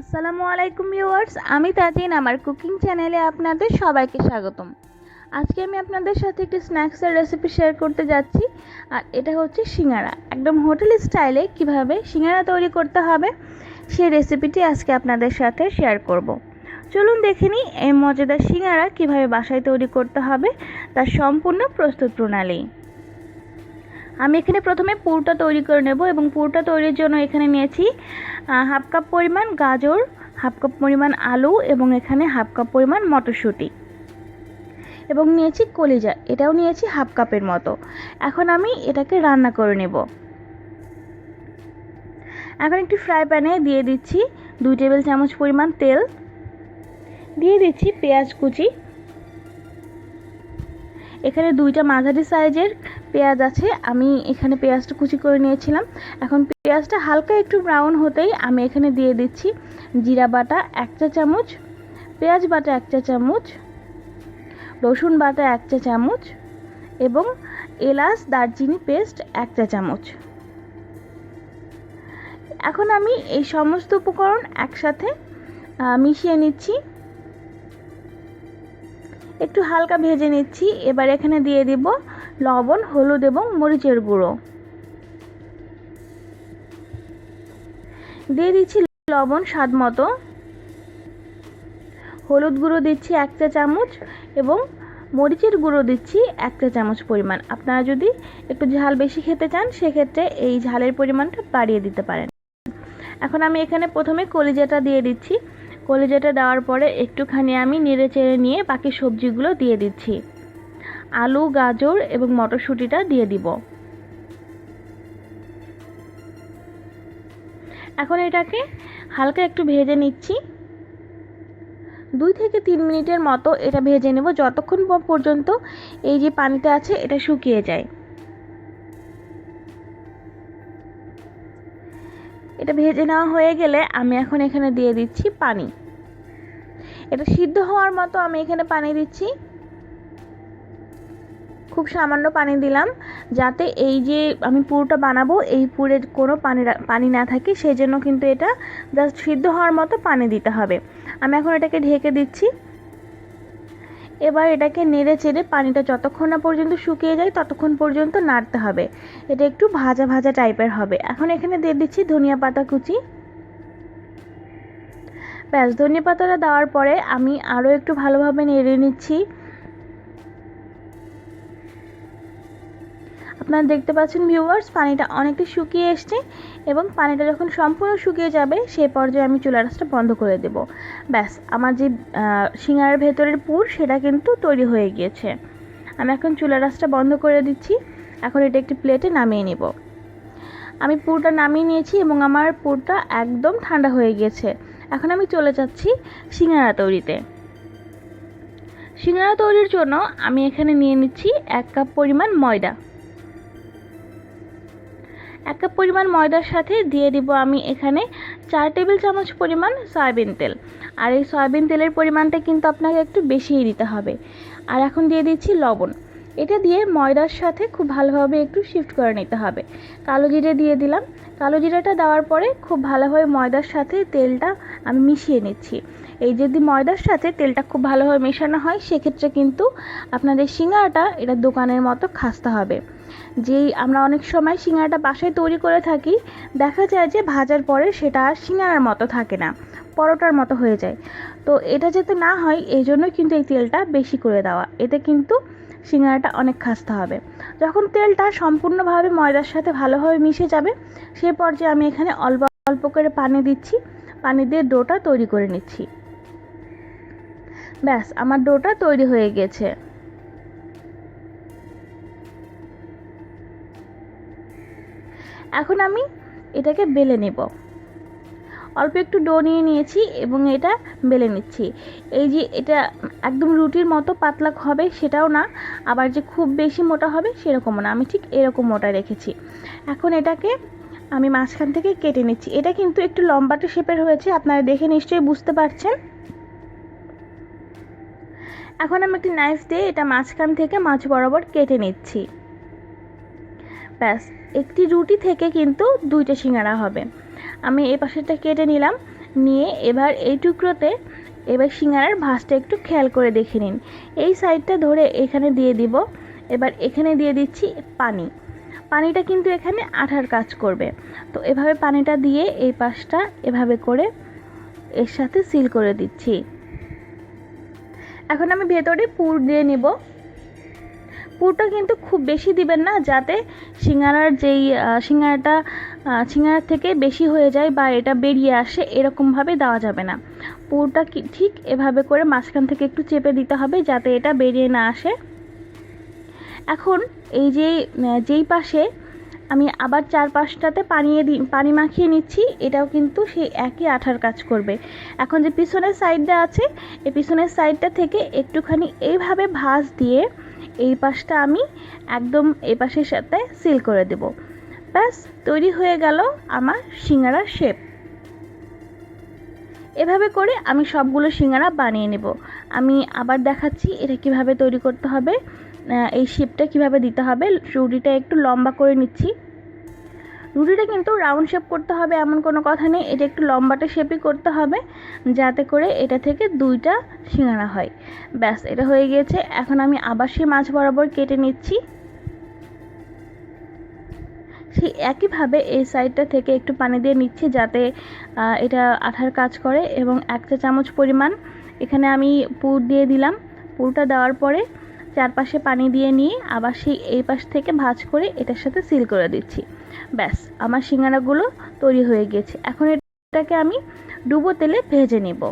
আসসালামু আলাইকুম ভিউয়ার্স, আমি তাজিন, আমার কুকিং চ্যানেলে আপনাদের সবাইকে স্বাগতম। আজকে আমি আপনাদের সাথে একটি স্ন্যাক্সের রেসিপি শেয়ার করতে যাচ্ছি, আর এটা হচ্ছে সিঙ্গারা। একদম হোটেল স্টাইলে কীভাবে সিঙ্গারা তৈরি করতে হবে, সেই রেসিপিটি আজকে আপনাদের সাথে শেয়ার করব। চলুন দেখে নিই এই মজাদার সিঙ্গারা কীভাবে বাসায় তৈরি করতে হবে, তার সম্পূর্ণ প্রস্তুত প্রণালী। আমি এখানে প্রথমে পুরটা তৈরি করে নেব এবং পুরটা তৈরির জন্য এখানে নিয়েছি হাফ কাপ পরিমাণ গাজর, হাফ কাপ পরিমাণ আলু এবং এখানে হাফ কাপ পরিমাণ মটরশুঁটি। এবং নিয়েছি কলিজা, এটাও নিয়েছি হাফ কাপের মতো। এখন আমি এটাকে রান্না করে নেব। এখন একটি ফ্রাই প্যানে দিয়ে দিচ্ছি দুই টেবিল চামচ পরিমাণ তেল। দিয়ে দিচ্ছি পেঁয়াজ কুচি। এখানে দুইটা মাঝারি সাইজের পেঁয়াজ আছে, আমি এখানে পেঁয়াজটা কুচি করে নিয়েছিলাম। এখন পেঁয়াজটা হালকা একটু ব্রাউন হতেই আমি এখানে দিয়ে দিচ্ছি জিরা বাটা এক চা চামচ, পেঁয়াজ বাটা এক চা চামচ, রসুন বাটা এক চা চামচ এবং এলাচ, দারচিনি পেস্ট এক চা চামচ। এখন আমি এই সমস্ত উপকরণ একসাথে মিশিয়ে নিচ্ছি। একটু হালকা ভেজে নিচ্ছি, এবার এখানে দিয়ে দিব লবণ, হলুদ এবং মরিচের গুঁড়ো। দিয়ে দিচ্ছি লবণ স্বাদ মতো। হলুদ গুঁড়ো দিচ্ছি এক চা চামচ এবং মরিচের গুঁড়ো দিচ্ছি এক চা চামচ পরিমাণ। আপনারা যদি একটু ঝাল বেশি খেতে চান, সেক্ষেত্রে এই ঝালের পরিমাণটা বাড়িয়ে দিতে পারেন। এখন আমি এখানে প্রথমে কলিজাটা দিয়ে দিচ্ছি। কলিজাটা দেওয়ার পরে একটুখানি আমি নেড়ে চেড়ে নিয়ে বাকি সবজিগুলো দিয়ে দিচ্ছি। আলু, গাজর এবং মটরশুঁটিটা দিয়ে দিব। এখন এটাকে হালকা একটু ভেজে নিচ্ছি। দুই থেকে তিন মিনিটের মতো এটা ভেজে নেব, যতক্ষণ পর্যন্ত এই যে পানিটা আছে এটা শুকিয়ে যায়। এটা ভেজে নেওয়া হয়ে গেলে আমি এখন এখানে দিয়ে দিচ্ছি পানি। এটা সিদ্ধ হওয়ার মতো আমি এখানে পানি দিচ্ছি। খুব সামান্য পানি দিলাম যাতে এই যে আমি পুরোটা বানাবো, এই পুরে কোনো পানি পানি না থাকে সেই জন্য কিন্তু এটা জাস্ট সিদ্ধ হওয়ার মতো পানি দিতে হবে। আমি এখন এটাকে ঢেকে দিচ্ছি। এবার এটাকে নেড়ে চেড়ে পানিটা যতক্ষণ না পর্যন্ত শুকিয়ে যায়, ততক্ষণ পর্যন্ত নাড়তে হবে। এটা একটু ভাজা ভাজা টাইপের হবে। এখন এখানে দিয়ে দিচ্ছি ধনিয়া পাতা কুচি। ব্যাস, ধনিয়া পাতাটা দেওয়ার পরে আমি আরও একটু ভালোভাবে নেড়ে নিচ্ছি। আপনারা দেখতে পাচ্ছেন ভিউয়ার্স পানিটা অনেকটা শুকিয়ে এসছে এবং পানিটা যখন সম্পূর্ণ শুকিয়ে যাবে, সেই পর্যায়ে আমি চুলা রাসটা বন্ধ করে দেব। ব্যাস, আমার যে সিঙ্গারের ভেতরের পুর, সেটা কিন্তু তৈরি হয়ে গিয়েছে। আমি এখন চুলা রাসটা বন্ধ করে দিচ্ছি। এখন এটা একটি প্লেটে নামিয়ে নেব। আমি পুরটা নামিয়ে নিয়েছি এবং আমার পুরটা একদম ঠান্ডা হয়ে গিয়েছে। এখন আমি চলে যাচ্ছি সিঙ্গারা তৈরিতে। সিঙ্গারা তৈরির জন্য আমি এখানে নিয়ে নিচ্ছি এক কাপ পরিমাণ ময়দা। এক কাপ পরিমাণ ময়দার সাথে দিয়ে দিব আমি এখানে চার টেবিল চামচ পরিমাণ সয়াবিন তেল। আর এই সয়াবিন তেলের পরিমাণটা কিন্তু আপনাকে একটু বেশিই দিতে হবে। আর এখন দিয়ে দিচ্ছি লবণ। এটা দিয়ে ময়দার সাথে খুব ভালোভাবে একটু শিফট করে নিতে হবে। কালো জিরে দিয়ে দিলাম। কালো জিরাটা দেওয়ার পরে খুব ভালোভাবে ময়দার সাথে তেলটা আমি মিশিয়ে নিচ্ছি। এই যদি ময়দার সাথে তেলটা খুব ভালোভাবে মেশানো হয়, সেক্ষেত্রে কিন্তু আপনাদের সিঙ্গারাটা এটা দোকানের মতো খাসতে হবে। যেই আমরা অনেক সময় সিঙ্গারাটা বাসায় তৈরি করে থাকি, দেখা যায় যে ভাজার পরে সেটা আর সিঙ্গারার মতো থাকে না, পরোটার মতো হয়ে যায়। তো এটা যাতে না হয়, এই জন্যই কিন্তু এই তেলটা বেশি করে দেওয়া। এতে কিন্তু সিঙ্গারাটা অনেক খাসতে হবে। যখন তেলটা সম্পূর্ণভাবে ময়দার সাথে ভালোভাবে মিশে যাবে, সে পর্যায়ে আমি এখানে অল্প অল্প করে পানি দিচ্ছি। পানি দিয়ে ডোটা তৈরি করে নিচ্ছি। ব্যাস, আমার ডোটা তৈরি হয়ে গেছে। এখন আমি এটাকে বেলে নেব। অল্প একটু ডো নিয়ে নিয়েছি এবং এটা বেলে নিচ্ছি। এই যে এটা একদম রুটির মতো পাতলা হবে সেটাও না, আবার যে খুব বেশি মোটা হবে সেরকমও না। আমি ঠিক এরকম মোটা রেখেছি। এখন এটাকে আমি মাঝখান থেকে কেটে নিচ্ছি। এটা কিন্তু একটু লম্বাটে শেপের হয়েছে, আপনারা দেখে নিশ্চয়ই বুঝতে পারছেন। এখন আমি একটি নাইফ দিয়ে এটা মাঝখান থেকে মাছ বরাবর কেটে নিচ্ছি। ব্যাস। একটি রুটি থেকে কিন্তু দুইটা সিঙ্গারা হবে। আমি এই পাশেরটা কেটে নিলাম। নিয়ে এবার এই টুকরোতে এবার সিঙ্গারার ভাঁজটা একটু খেয়াল করে দেখে নিন। এই সাইডটা ধরে এখানে দিয়ে দিব। এবার এখানে দিয়ে দিচ্ছি পানি। পানিটা কিন্তু এখানে আঠার কাজ করবে। তো এভাবে পানিটা দিয়ে এই পাশটা এভাবে করে এর সাথে সিল করে দিচ্ছি। এখন আমি ভেতরে পুর দিয়ে নেব। পুরটা কিন্তু খুব বেশি দিবেন না, যাতে সিঙ্গারার যেই সিঙ্গারাটা সিঙ্গারার থেকে বেশি হয়ে যায় বা এটা বেরিয়ে আসে এরকমভাবে দেওয়া যাবে না। পুরটা ঠিক এভাবে করে মাঝখান থেকে একটু চেপে দিতে হবে যাতে এটা বেরিয়ে না আসে। এখন এই যে যেই পাশে আমি আবার চার পাশটাতে পানিয়ে দি, পানি মাখিয়ে নিচ্ছি, এটাও কিন্তু সেই একই আঠার কাজ করবে। এখন যে পিছনের সাইডটা আছে, এই পিছনের সাইডটা থেকে একটুখানি এইভাবে ভাঁজ দিয়ে এই পাশটা আমি একদম এই পাশের সাথে সিল করে দেব। ব্যাস, তৈরি হয়ে গেল আমার সিঙ্গারার শেপ। এভাবে করে আমি সবগুলো সিঙ্গারা বানিয়ে নেব। আমি আবার দেখাচ্ছি এটা কীভাবে তৈরি করতে হবে। এই শেপটা কীভাবে দিতে হবে। রুটিটা একটু লম্বা করে নিচ্ছি। রুটিটা কিন্তু রাউন্ড শেপ করতে হবে, এমন কোনো কথা নেই। এটা একটু লম্বাটা শেপই করতে হবে, যাতে করে এটা থেকে দুইটা সিঙ্গারা হয়। ব্যাস, এটা হয়ে গিয়েছে। এখন আমি আবার সেই মাছ বরাবর কেটে নিচ্ছি। সেই একইভাবে এই সাইডটা থেকে একটু পানি দিয়ে নিচ্ছি, যাতে এটা আঠার কাজ করে এবং এক চা চামচ পরিমাণ এখানে আমি পুর দিয়ে দিলাম। পুরটা দেওয়ার পরে চারপাশে পানি দিয়ে নিয়ে আবার সেই এই পাশ থেকে ভাজ করে এটার সাথে সিল করে দিচ্ছি। ব্যাস আমার সিঙ্গারাগুলো তৈরি হয়ে গেছে। এখন এটাকে আমি ডুবো তেলে ভেজে নেব।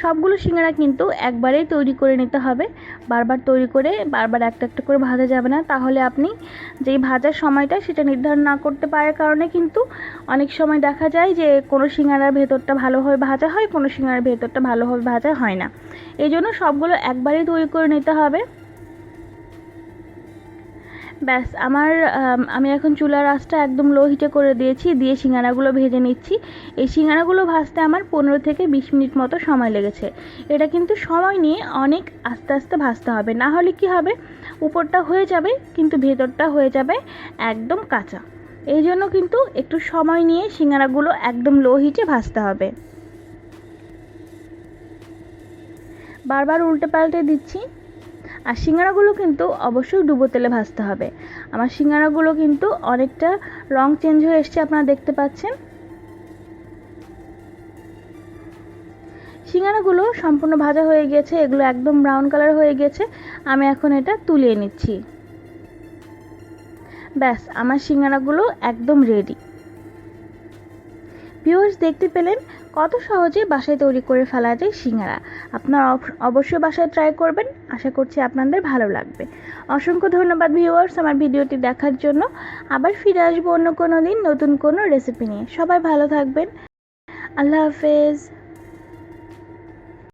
সবগুলো সিঙ্গারা কিন্তু একবারেই তৈরি করে নিতে হবে। বারবার তৈরি করে, বারবার একটা একটা করে ভাজা যাবে না। তাহলে আপনি যেই ভাজার সময়টা সেটা নির্ধারণ না করতে পারার কারণে কিন্তু অনেক সময় দেখা যায় যে কোনো সিঙ্গারার ভেতরটা ভালোভাবে ভাজা হয়, কোনো সিঙ্গারার ভেতরটা ভালোভাবে ভাজা হয় না। এই জন্য সবগুলো একবারেই তৈরি করে নিতে হবে। ব্যাস, আমার, আমি এখন চুলার আঁচটা একদম লো হিটে করে দিয়েছি, দিয়ে সিঙ্গারাগুলো ভেজে নিচ্ছি। এই সিঙ্গারাগুলো ভাজতে আমার পনেরো থেকে বিশ মিনিট মতো সময় লেগেছে। এটা কিন্তু সময় নিয়ে অনেক আস্তে আস্তে ভাজতে হবে। না হলে কি হবে? উপরটা হয়ে যাবে, কিন্তু ভেতরটা হয়ে যাবে একদম কাঁচা। এই জন্য কিন্তু একটু সময় নিয়ে সিঙ্গারাগুলো একদম লো হিটে ভাজতে হবে। বারবার উল্টে পাল্টে দিচ্ছি। আর সিঙ্গারাগুলো কিন্তু অবশ্যই ডুবো তেলে ভাজতে হবে। আমার সিঙ্গারাগুলো কিন্তু অনেকটা রং চেঞ্জ হয়ে এসছে, আপনারা দেখতে পাচ্ছেন। সিঙ্গারাগুলো সম্পূর্ণ ভাজা হয়ে গেছে, এগুলো একদম ব্রাউন কালার হয়ে গেছে। আমি এখন এটা তুলিয়ে নিচ্ছি। ব্যাস, আমার সিঙ্গারাগুলো একদম রেডি ভিউয়ার্স দেখতে পেলেন কত সহজে বাসায় তৈরি করে ফেলা যায় সিঙ্গারা। আপনারা অবশ্যই বাসায় ট্রাই করবেন। আশা করছি আপনাদের ভালো লাগবে। অসংখ্য ধন্যবাদ ভিউয়ার্স আমার ভিডিওটি দেখার জন্য। আবার ফিরে আসব অন্য কোনো দিন নতুন কোনো রেসিপি নিয়ে। সবাই ভালো থাকবেন। আল্লাহ হাফেজ।